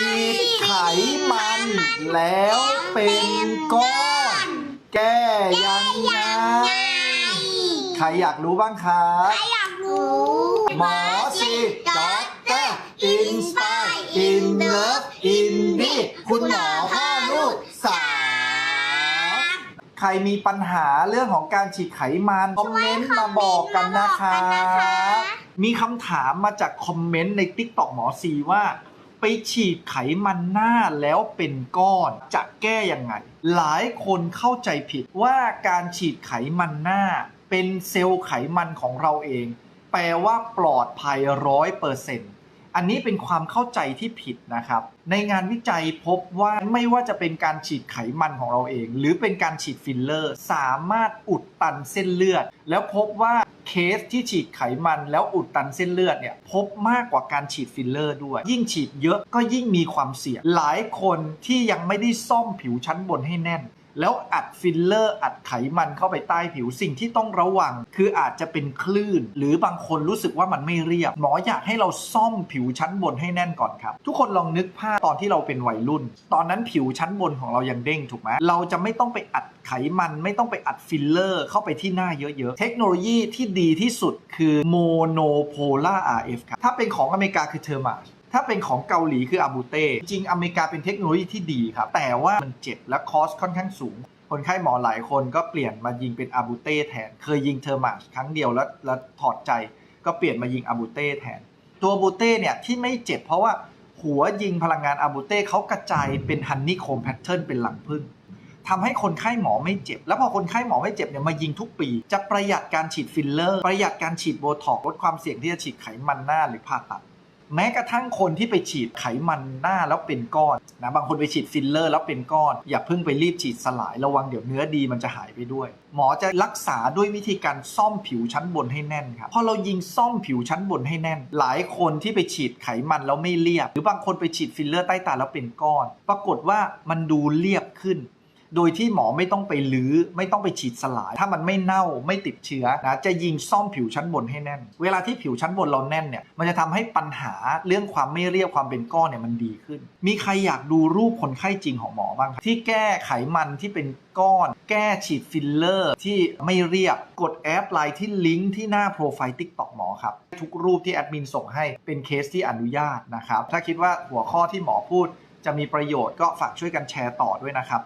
ฉีดไขมัน แล้วเป็นก้อน แก้ยังไง ใครอยากรู้บ้างครับอยากรู้ หมอสิด็อกเตอร์อินสปายอินเลิฟอินดี้คุณหมอพ่อลูกสามใครมีปัญหาเรื่องของการฉีดไขมันคอมเมนต์มาบอกกันนะครับมีคำถามมาจากคอมเมนต์ใน t ิ k t o k หมอซีว่า ไปฉีดไขมันหน้าแล้วเป็นก้อน จะแก้ยังไง หลายคนเข้าใจผิดว่าการฉีดไขมันหน้า เป็นเซลล์ไขมันของเราเอง แปลว่าปลอดภัยร้อยเปอร์เซ็นต์อันนี้เป็นความเข้าใจที่ผิดนะครับ ในงานวิจัยพบว่าไม่ว่าจะเป็นการฉีดไขมันของเราเอง หรือเป็นการฉีดฟิลเลอร์ สามารถอุดตันเส้นเลือด แล้วพบว่า เคสที่ฉีดไขมันแล้วอุดตันเส้นเลือดเนี่ยพบมากกว่าการฉีดฟิลเลอร์ด้วย ยิ่งฉีดเยอะก็ยิ่งมีความเสี่ยง หลายคนที่ยังไม่ได้ซ่อมผิวชั้นบนให้แน่น แล้วอัดฟิลเลอร์ อัดไขมันเข้าไปใต้ผิวสิ่งที่ต้องระวัง คืออาจจะเป็นคลื่น หรือบางคนรู้สึกว่ามันไม่เรียบ หมออยากให้เราซ่อมผิวชั้นบนให้แน่นก่อนครับ ทุกคนลองนึกภาพตอนที่เราเป็นวัยรุ่น ตอนนั้นผิวชั้นบนของเรายังเด้งถูกไหมเราจะไม่ต้องไปอัดไขมันไม่ต้องไปอัดฟิลเลอร์เข้าไปที่หน้าเยอะๆ เทคโนโลยีที่ดีที่สุดคือโมโนโพล่า RF ครับ ถ้าเป็นของอเมริกาคือเทอร์มา ถ้าเป็นของเกาหลีคืออาบูเต้จริงอเมริกาเป็นเทคโนโลยีที่ดีครับ แต่ว่ามันเจ็บและคอสค่อนข้างสูง คนไข้หมอหลายคนก็เปลี่ยนมายิงเป็นอาบูเต้แทน เคยยิงเทอร์มาชครั้งเดียวแล้วแล้วถอดใจก็เปลี่ยนมายิงอาบูเต้แทน ตัวบูเต้เนี่ยที่ไม่เจ็บเพราะว่าหัวยิงพลังงานอาบูเต้เขากระจายเป็นฮันนี่โคมแพทเทิร์นเป็นหลังพึ่งทำให้คนไข้หมอไม่เจ็บ แล้วพอคนไข้หมอไม่เจ็บเนี่ยมายิงทุกปี จะประหยัดการฉีดฟิลเลอร์ ประหยัดการฉีดโบท็อกลดความเสี่ยงที่จะฉีดไขมันหน้าหรือผ่าตัด แม้กระทั่งคนที่ไปฉีดไขมันหน้าแล้วเป็นก้อนนะบางคนไปฉีดฟิลเลอร์แล้วเป็นก้อน อย่าเพิ่งไปรีบฉีดสลายระวังเดี๋ยวเนื้อดีมันจะหายไปด้วย หมอจะรักษาด้วยวิธีการซ่อมผิวชั้นบนให้แน่นครับพอเรายิงซ่อมผิวชั้นบนให้แน่น หลายคนที่ไปฉีดไขมันแล้วไม่เรียบ หรือบางคนไปฉีดฟิลเลอร์ใต้ตาแล้วเป็นก้อน ปรากฏว่ามันดูเรียบขึ้น โดยที่หมอไม่ต้องไปลื้อไม่ต้องไปฉีดสลาย ถ้ามันไม่เน่าไม่ติดเชื้อนะจะยิงซ่อมผิวชั้นบนให้แน่น เวลาที่ผิวชั้นบนเราแน่นเนี่ยมันจะทำให้ปัญหาเรื่องความไม่เรียบความเป็นก้อนเนี่ยมันดีขึ้น มีใครอยากดูรูปคนไข้จริงของหมอบ้างครับที่แก้ไขมันที่เป็นก้อน แก้ฉีดฟิลเลอร์ ที่ไม่เรียบกดแอปไลน์ที่ลิงก์ที่หน้าโปรไฟล์ TikTok หมอครับ ทุกรูปที่แอดมินส่งให้เป็นเคสที่อนุญาตนะครับ ถ้าคิดว่าหัวข้อที่หมอพูดจะมีประโยชน์ก็ฝากช่วยกันแชร์ต่อด้วยนะครับ